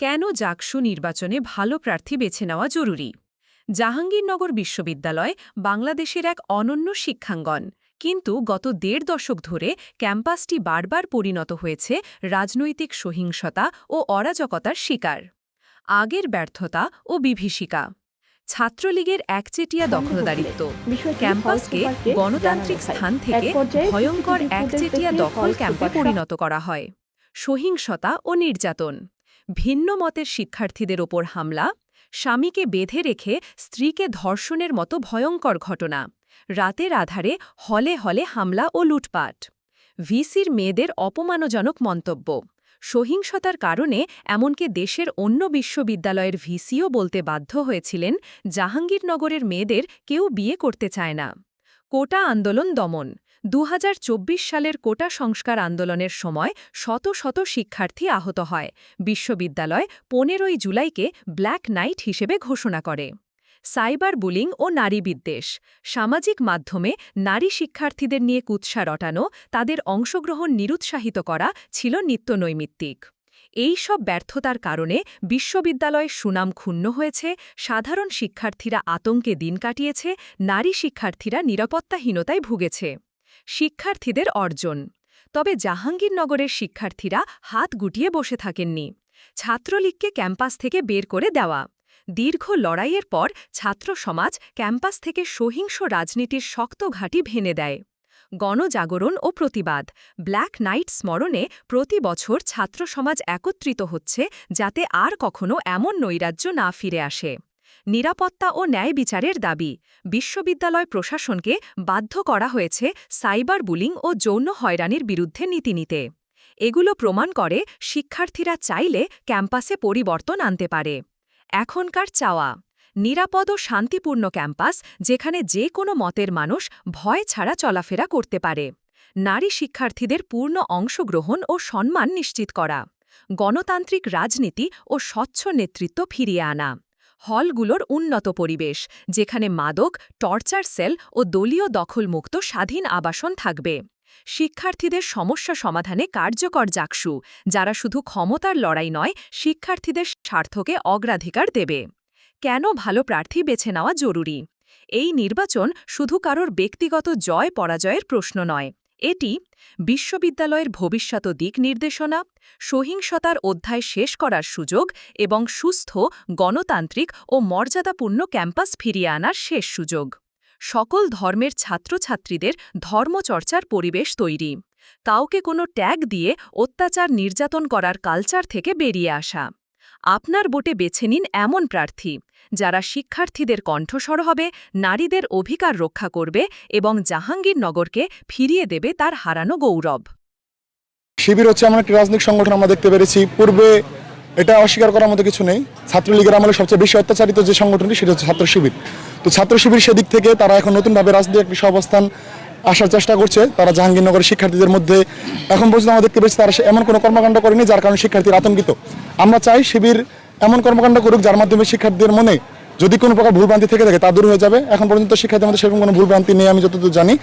কেন জাকসু নির্বাচনে ভালো প্রার্থী বেছে নেওয়া জরুরি? জাহাঙ্গীরনগর বিশ্ববিদ্যালয় বাংলাদেশের এক অনন্য শিক্ষাঙ্গন। কিন্তু গত দেড় দশক ধরে ক্যাম্পাসটি বারবার পরিণত হয়েছে রাজনৈতিক সহিংসতা ও অরাজকতার শিকার। আগের ব্যর্থতা ও বিভীষিকা। ছাত্রলীগের একচেটিয়া দখলদারিত্ব। ক্যাম্পাসকে গণতান্ত্রিক স্থান থেকে ভয়ঙ্কর একচেটিয়া দখল ক্যাম্পে পরিণত করা হয়। সহিংসতা ও নির্যাতন। ভিন্ন মতের শিক্ষার্থীদের ওপর হামলা, স্বামীকে বেঁধে রেখে স্ত্রীকে ধর্ষণের মতো ভয়ঙ্কর ঘটনা, রাতের আধারে হলে হলে হামলা ও লুটপাট। ভিসির মেয়েদের অপমানজনক মন্তব্য, সহিংসতার কারণে এমনকি দেশের অন্য বিশ্ববিদ্যালয়ের ভিসিও বলতে বাধ্য হয়েছিলেন জাহাঙ্গীরনগরের মেয়েদের কেউ বিয়ে করতে চায় না। কোটা আন্দোলন দমন দু হাজার চব্বিশ সালের কোটা সংস্কার আন্দোলনের সময় শত শত শিক্ষার্থী আহত হয়। বিশ্ববিদ্যালয় পনেরোই জুলাইকে ব্ল্যাক নাইট হিসেবে ঘোষণা করে। সাইবার বুলিং ও নারী বিদ্বেষ। সামাজিক মাধ্যমে নারী শিক্ষার্থীদের নিয়ে কুৎসা রটানো, তাদের অংশগ্রহণ নিরুৎসাহিত করা ছিল নিত্যনৈমিত্তিক। এই সব ব্যর্থতার কারণে বিশ্ববিদ্যালয়ের সুনাম ক্ষুণ্ণ হয়েছে, সাধারণ শিক্ষার্থীরা আতঙ্কে দিন কাটিয়েছে, নারী শিক্ষার্থীরা নিরাপত্তাহীনতায় ভুগেছে। শিক্ষার্থীদের অর্জন। তবে জাহাঙ্গীরনগরের শিক্ষার্থীরা হাত গুটিয়ে বসে থাকেননি। ছাত্রলীগকে ক্যাম্পাস থেকে বের করে দেওয়া। দীর্ঘ লড়াইয়ের পর ছাত্র সমাজ ক্যাম্পাস থেকে সহিংস রাজনীতির শক্ত ঘাঁটি ভেঙে দেয়। গণজাগরণ ও প্রতিবাদ। ব্ল্যাক নাইট স্মরণে প্রতি বছর ছাত্র সমাজ একত্রিত হচ্ছে যাতে আর কখনো এমন নৈরাজ্য না ফিরে আসে। নিরাপত্তা ও ন্যায় বিচারের দাবি। বিশ্ববিদ্যালয় প্রশাসনকে বাধ্য করা হয়েছে সাইবার বুলিং ও যৌন হয়রানির বিরুদ্ধে নীতি নিতে। এগুলো প্রমাণ করে শিক্ষার্থীরা চাইলে ক্যাম্পাসে পরিবর্তন আনতে পারে। এখনকার চাওয়া। নিরাপদ ও শান্তিপূর্ণ ক্যাম্পাস যেখানে যে কোনো মতের মানুষ ভয় ছাড়া চলাফেরা করতে পারে। নারী শিক্ষার্থীদের পূর্ণ অংশগ্রহণ ও সম্মান নিশ্চিত করা। গণতান্ত্রিক রাজনীতি ও স্বচ্ছ নেতৃত্ব ফিরিয়ে আনা। হলগুলোর উন্নত পরিবেশ, যেখানে মাদক, টর্চার সেল ও দলীয় দখলমুক্ত স্বাধীন আবাসন থাকবে। শিক্ষার্থীদের সমস্যা সমাধানে কার্যকর জাকসু, যারা শুধু ক্ষমতার লড়াই নয়, শিক্ষার্থীদের স্বার্থকে অগ্রাধিকার দেবে। কেন ভালো প্রার্থী বেছে নেওয়া জরুরি? এই নির্বাচন শুধু কারোর ব্যক্তিগত জয় পরাজয়ের প্রশ্ন নয়। এটি বিশ্ববিদ্যালয়ের ভবিষ্যৎ দিক নির্দেশনা, সহিংসতার অধ্যায় শেষ করার সুযোগ এবং সুস্থ, গণতান্ত্রিক ও মর্যাদাপূর্ণ ক্যাম্পাস ফিরিয়ে আনার শেষ সুযোগ। সকল ধর্মের ছাত্রছাত্রীদের ধর্মচর্চার পরিবেশ তৈরি। কাউকে কোনো ট্যাগ দিয়ে অত্যাচার নির্যাতন করার কালচার থেকে বেরিয়ে আসা। আপনার বোটে বেছে নিন এমন প্রার্থী। যারা শিক্ষার্থীদের কণ্ঠস্বর হবে, নারীদের অধিকার রক্ষা করবে এবং জাহাঙ্গীরনগরকে ফিরিয়ে দেবে তার হারানো গৌরব। শিবির হচ্ছে এমন একটি রাজনৈতিক সংগঠন আমরা দেখতে পেরেছি। পূর্বে এটা অস্বীকার করার মতো কিছু নেই। ছাত্রলীগের আমলে সবচেয়ে বেশি অত্যাচারিত যে সংগঠনটি, সেটা হচ্ছে ছাত্র শিবির। তো ছাত্র শিবির সেদিক থেকে তারা এখন নতুনভাবে রাজনৈতিক একটি সহাবস্থান আসার চেষ্টা করছে। তারা জাহাঙ্গীরনগরের শিক্ষার্থীদের মধ্যে এখন পর্যন্ত আমরা দেখতে পেয়েছি তারা এমন কোনো কর্মকাণ্ড করেনি যার কারণে শিক্ষার্থীরা আতঙ্কিত। আমরা চাই শিবির এমন কর্মকাণ্ড করুক যার মাধ্যমে শিক্ষার্থীদের মনে যদি কোনো প্রকার ভুলভ্রান্তি থেকে থাকে, তা দূর হয়ে যাবে। এখন পর্যন্ত শিক্ষার্থীদের মধ্যে সেরকম কোনো ভুলভ্রান্তি নেই, আমি যতদূর জানি।